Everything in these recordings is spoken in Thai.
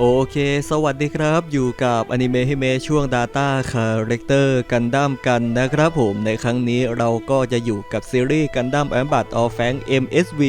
โอเค สวัสดีครับ อยู่กับอนิเมะฮิเมะช่วง Data Character กันดั้มกันนะครับผมในครั้งนี้เราก็จะอยู่กับซีรีส์กันดั้มแอมบัตออฟแฟง MSV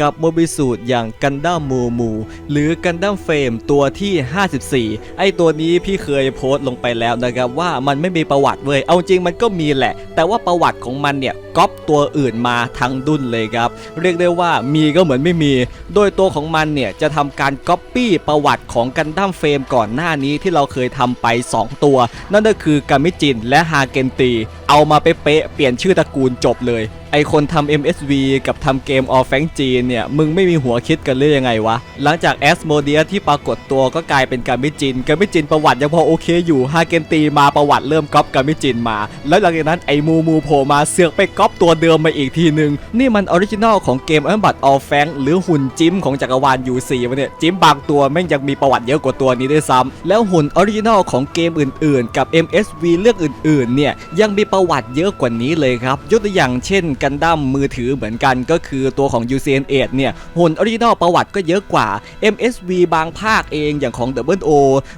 กับโมบิสูตรอย่างกันดั้มมูมู หรือกันดั้มเฟรมตัวที่ 54 ไอตัวนี้พี่เคยโพสต์ลงไปแล้วนะครับว่ามันไม่มีประวัติเว้ย เอาจริงมันก็มีแหละ แต่ว่าประวัติของมันเนี่ยก๊อปตัวอื่นมาทั้งดุนเลยครับ เรียกได้ว่ามีก็เหมือนไม่มี โดยตัวของมันเนี่ยจะทำการก๊อปปี้ประวัติของกันดั้มเฟรมก่อนหน้านี้ที่เราเคยทำไป 2 ตัว นั่นก็คือกามิจินและฮาเกนตี เอามาเป๊ะเปลี่ยนชื่อตระกูลจบเลย ไอคนทำ MSV กับทำเกม All f a n g จีนเนี่ย มึงไม่มีหัวคิดกันเลยยังไงวะ หลังจากแอสโมเดียที่ปรากฏตัวก็กลายเป็นกามิจินกามิจินประวัติยังพอโอเคอยู่ฮาเกนตีมาประวัติเริ่มก๊อปกามิจินมา แล้วหลังจากนั้นไอมูมูโผล่มาเสือกไปก๊อปตัวเดิมมาอีกทีนึง นี่มันออริจินอลของเกมอันบัตออลแฟงหรือหุ่นจิมของจักรวาล U4 วะเนี่ยจิมบางตัวแม่งยังมีประวัติเยอะกว่าตัวนี้ด้วยซ้ำแล้วหุ่นออริจินอลของเกมอื่น ๆ กับ MSV เรื่องอื่นๆเนี่ยยังมีประวัติเยอะกว่านี้เลยครับยกตัวอย่างเช่นกันดั้มมือถือเหมือนกันก็คือตัวของ UCN 8 เนี่ยหุ่นออริจินอลประวัติก็เยอะกว่า MSV บางภาคเองอย่างของ Double O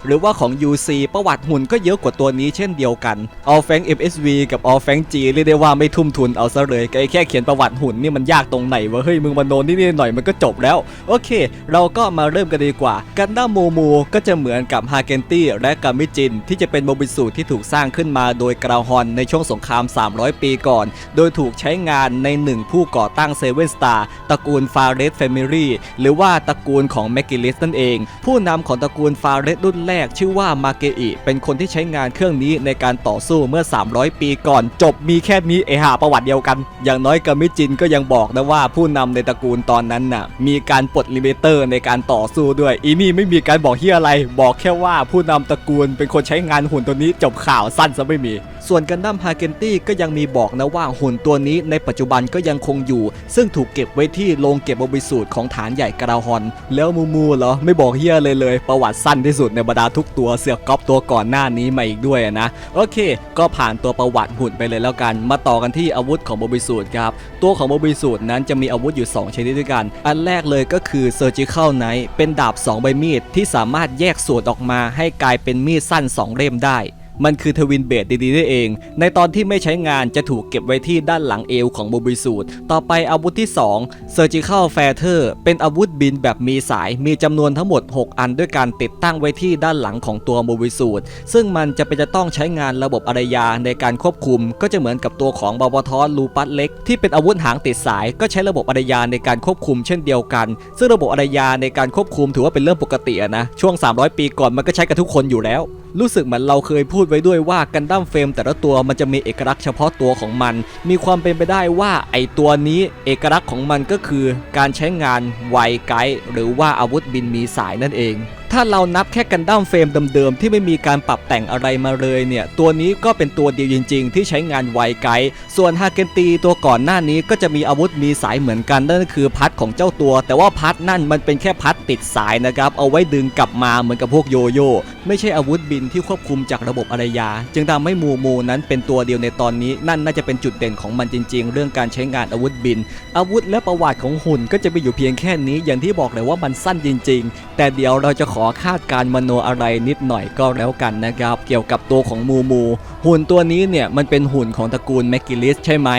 หรือว่าของ UC ประวัติหุ่นก็เยอะกว่าตัวนี้เช่นเดียวกัน All f a n g MSV กับ All f a n g G เรียกได้ว่าไม่ทุ่มทุนเอาซะเลยแค่เขียนประวัติหุ่นนี่มันยากตรงไหนวะเฮ้ยมึงมาโนนนี่หน่อยมันก็จบแล้ว โอเค เราก็มาเริ่มกันดีกว่ากันดั้มโมโมก็จะเหมือนกับฮาเกนตี้และกามิจิน ที่จะเป็นโมบิสูที่ถูกสร้างขึ้นมาโดยกราฮอนในช่วงสงคราม 300 ปีก่อน โดยถูกใช้งานในหนึ่งผู้ก่อตั้งเซเว่นสตาร์ตระกูลฟาเรสแฟมิลี่หรือว่าตระกูลของแมกกิลิสนั่นเอง ผู้นำของตระกูลฟาเรสรุ่นแรกชื่อว่ามาเกอิเป็นคนที่ใช้งานเครื่องนี้ในการต่อสู้เมื่อ 300 ปีก่อนจบมีแค่นี้เอหาประวัติเดียวกัน อย่างน้อยกามิจินก็ยังบอกนะว่าผู้นำในตระกูลตอนนั้นน่ะมีการปลดลิมิเตอร์ในการต่อสู้ด้วยอีนี่ไม่มีการบอกเฮียอะไร บอกแค่ว่าผู้นำตระกูลเป็นคนใช้งานหุ่นตัวนี้จบข่าวสั้นซะไม่มี ส่วนกันดั้มฮาเกนตี้ก็ยังมีบอกนะว่าหุ่นตัวนี้ในปัจจุบันก็ยังคงอยู่ ซึ่งถูกเก็บไว้ที่โรงเก็บโมบิสูตรของฐานใหญ่กราฮอน แล้วมูมูเหรอไม่บอกเฮียเลยเลย ประวัติสั้นที่สุดในบรรดาทุกตัวเสือกก๊อปตัวก่อนหน้านี้มาอีกด้วยนะ โอเค ก็ผ่านตัวประวัติหุ่นไปเลยแล้วกัน มาต่อกันที่อาวุธของโมบิสูตรครับตัวของโมบิสูตรนั้นจะมีอาวุธอยู่ 2 ชนิดด้วยกัน อันแรกเลยก็คือ Surgical Knife เป็นดาบ 2 ใบมีดที่สามารถแยกส่วนออกมาให้กลายเป็นมีดสั้น 2 เล่มได้ มันคือทวินเบดดีๆได้เอง ในตอนที่ไม่ใช้งานจะถูกเก็บไว้ที่ด้านหลังเอวของโมบิสูตต่อไปอาวุธที่ 2 Surgical f a t e r เป็นอาวุธบินแบบมีสายมีจำนวนทั้งหมด 6 อันด้วยการติดตั้งไว้ที่ด้านหลังของตัวโมบิสูตซึ่งมันจะเป็นจะต้องใช้งานระบบอารยาในการควบคุม ก็จะเหมือนกับตัวของบาบทอลูปัสเล็ก ที่เป็นอาวุธหางติดสายก็ใช้ระบบอารยาในการควบคุมเช่นเดียวกัน ซึ่งระบบอารยาในการควบคุมถือว่าเป็นเรื่องปกตินะช่วง 300 ปีก่อนมันก็ใช้กันทุกคนอยู่แล้ว รู้สึกเหมือนเราเคยพูดไว้ด้วยว่ากันดั้มเฟรมแต่ละตัวมันจะมีเอกลักษณ์เฉพาะตัวของมัน มีความเป็นไปได้ว่าไอตัวนี้เอกลักษณ์ของมันก็คือการใช้งานไวไกด์หรือว่าอาวุธบินมีสายนั่นเอง ถ้าเรานับแค่กันดั้มเฟรมเดิมๆ ที่ไม่มีการปรับแต่งอะไรมาเลยเนี่ย ตัวนี้ก็เป็นตัวเดียวจริง ๆ ที่ใช้งานไวไกด์ส่วนฮาเกนตีตัวก่อนหน้านี้ก็จะมีอาวุธมีสายเหมือนกันนั่นก็คือพัดของเจ้าตัว แต่ว่าพัดนั่นมันเป็นแค่พัดติดสายนะครับเอาไว้ดึงกลับมาเหมือนกับพวกโยโย่ไม่ใช่อาวุธบินที่ควบคุมจากระบบอารยา จึงทำให้มูมูนั้นเป็นตัวเดียวในตอนนี้ นั่นน่าจะเป็นจุดเด่นของมันจริง ๆ เรื่องการใช้งานอาวุธบิน อาวุธและประวัติของหุ่นก็จะไปอยู่เพียงแค่นี้อย่างที่บอกเลยว่ามันสั้นจริง ๆ แต่เดี๋ยวเราจะขออคาดการ์มโนอะไรนิดหน่อยก็แล้วกันนะครับ เกี่ยวกับตัวของมูมู หุ่นตัวนี้เนี่ยมันเป็นหุ่นของตระกูลแมกกิลิสใช่ไหม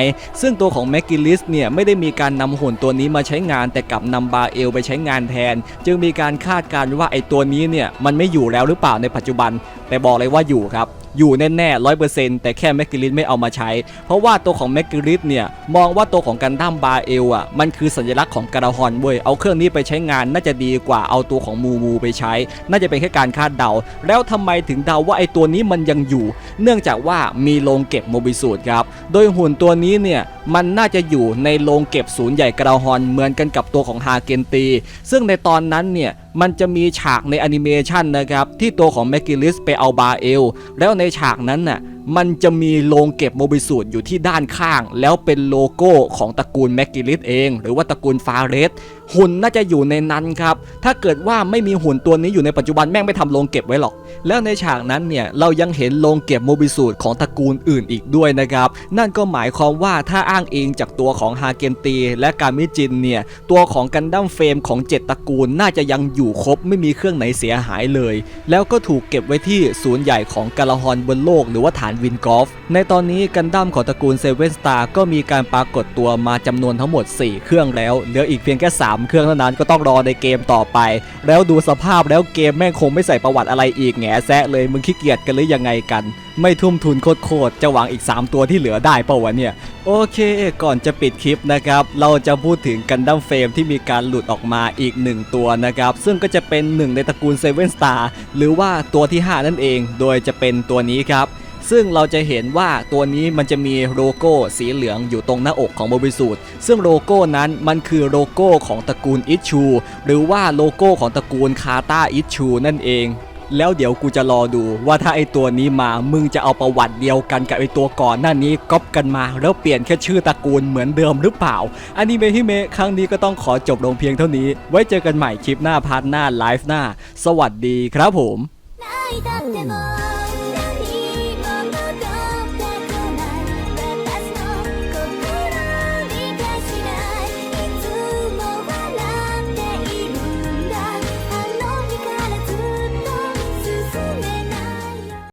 ซึ่งตัวของแมกกิลิสเนี่ยไม่ได้มีการนำหุ่นตัวนี้มาใช้งานแต่กลับนำบาเอลไปใช้งานแทน จึงมีการคาดการ์ว่าไอตัวนี้เนี่ยมันไม่อยู่แล้วหรือเปล่าในปัจจุบัน แต่บอกเลยว่าอยู่ครับ อยู่แน่ๆร้อยเปอร์เซ็นต์แต่แค่แมกกิลิสไม่เอามาใช้ เพราะว่าตัวของแมกกิลิสเนี่ย มองว่าตัวของกันดั้มบาเอลอะมันคือสัญลักษณ์ของกระฮอนเว้ยเอาเครื่องนี้ไปใช้งานน่าจะดีกว่าเอาตัวของมูมูไปใช้ น่าจะเป็นแค่การคาดเดา แล้วทำไมถึงเดาว่าไอตัวนี้มันยังอยู่ เนื่องจากว่ามีโรงเก็บโมบิสูตรครับโดยหุ่นตัวนี้เนี่ยมันน่าจะอยู่ในโรงเก็บศูนย์ใหญ่กระฮอนเหมือนกันกับตัวของฮาเกนตี ซึ่งในตอนนั้นเนี่ย มันจะมีฉากในแอนิเมชันนะครับ ที่ตัวของแมกกิลิสไปเอาบาเอล แล้วในฉากนั้นน่ะมันจะมีโรงเก็บโมบิสูตอยู่ที่ด้านข้าง แล้วเป็นโลโก้ของตระกูลแมกกิลิสเอง หรือว่าตระกูลฟาเรส หุ่นน่าจะอยู่ในนั้นครับ ถ้าเกิดว่าไม่มีหุ่นตัวนี้อยู่ในปัจจุบันแม่งไม่ทำโรงเก็บไว้หรอก แล้วในฉากนั้นเนี่ยเรายังเห็นโรงเก็บโมบิสูตของตระกูลอื่นอีกด้วยนะครับ นั่นก็หมายความว่าถ้าอ้างอิงจากตัวของฮาเกนตี และกามิจินเนี่ยตัวของกันดั้มเฟรมของ 7 ตระกูลน่าจะยังอยู่ครบไม่มีเครื่องไหนเสียหายเลย แล้วก็ถูกเก็บไว้ที่ศูนย์ใหญ่ของกาลาฮอนบนโลก หรือว่าฐานวินกอฟ ในตอนนี้กันดั้มของตระกูลเซเว่นสตาร์ก็มีการปรากฏตัวมาจำนวนทั้งหมด 4 เครื่องแล้วเหลืออีกเพียงแค่3เครื่องเท่านั้นก็ต้องรอในเกมต่อไป แล้วดูสภาพแล้วเกมแม่งคงไม่ใส่ประวัติอะไรอีกแงแซะเลยมึงขี้เกียจกันหรือยังไงกัน ไม่ทุ่มทุนโคตรๆจะหวังอีก 3 ตัวที่เหลือได้เปล่าวะเนี่ย โอเค ก่อนจะปิดคลิปนะครับ เราจะพูดถึงกันดั้มเฟรมที่มีการหลุดออกมาอีก 1 ตัวนะครับ ซึ่งก็จะเป็นหนึ่งในตระกูลเซเว่นสตาร์หรือว่าตัวที่ 5 นั่นเอง โดยจะเป็นตัวนี้ครับ ซึ่งเราจะเห็นว่าตัวนี้มันจะมีโลโก้สีเหลืองอยู่ตรงหน้าอกของโบริสูทซึ่งโลโก้นั้นมันคือโลโก้ของตระกูลอิชชู หรือว่าโลโก้ของตระกูลคาตาอิชชูนั่นเองแล้วเดี๋ยวกูจะรอดูว่าถ้าไอตัวนี้มามึงจะเอาประวัติเดียวกันกับไอตัวก่อนหน้านี้ก๊อปกันมา แล้วเปลี่ยนแค่ชื่อตระกูลเหมือนเดิมหรือเปล่าอันนี้เมะฮิเมครั้งนี้ก็ต้องขอจบลงเพียงเท่านี้ ไว้เจอกันใหม่คลิปหน้าพาร์ทหน้าไลฟ์หน้า สวัสดีครับผม